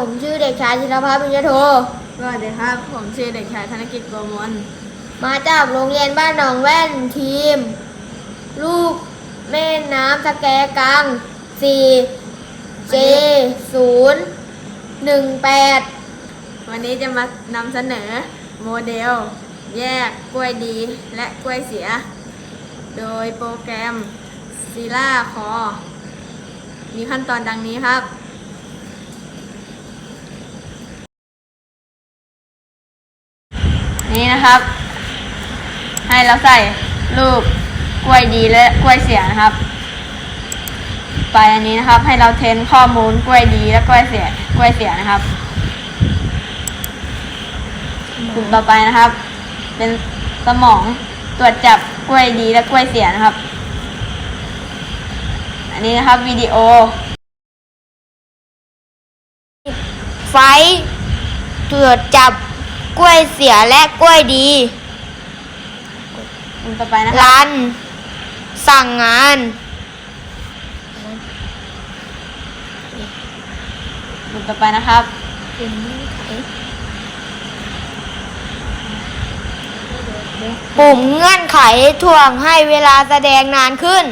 ผมชื่อเด็กชายธิรพัฒน์ปิญญโทสวัสดีครับ ผมชื่อเด็กชายธนกิจโกมลมาจากโรงเรียนบ้านหนองแว่นทีม ลูกแม่น้ำสแกกัง4 J 0 1 8วันนี้จะมานำเสนอโมเดล แยกกล้วยดีและกล้วยเสีย โดยโปรแกรม z i l a c o r มีขั้นตอนดังนี้ครับ นี่นะครับ ให้เราใส่รูปกล้วยดีและกล้วยเสียนะครับ ไปอันนี้นะครับ ให้เราเทนข้อมูลกล้วยดีและกล้วยเสียกล้วยเสียนะครับกลุ่มต่อไปนะครับ เป็นสมองตรวจจับกล้วยดีและกล้วยเสียนะครับ อันนี้นะครับวิดีโอ ไฟตรวจจับ กล้วยเสียและกล้วยดีกลุ่มต่อไปนะครับรัน สั่งงานกลุ่มต่อไปนะครับปุ่มเงื่อนไขถ่วงให้เวลาแสดงนานขึ้น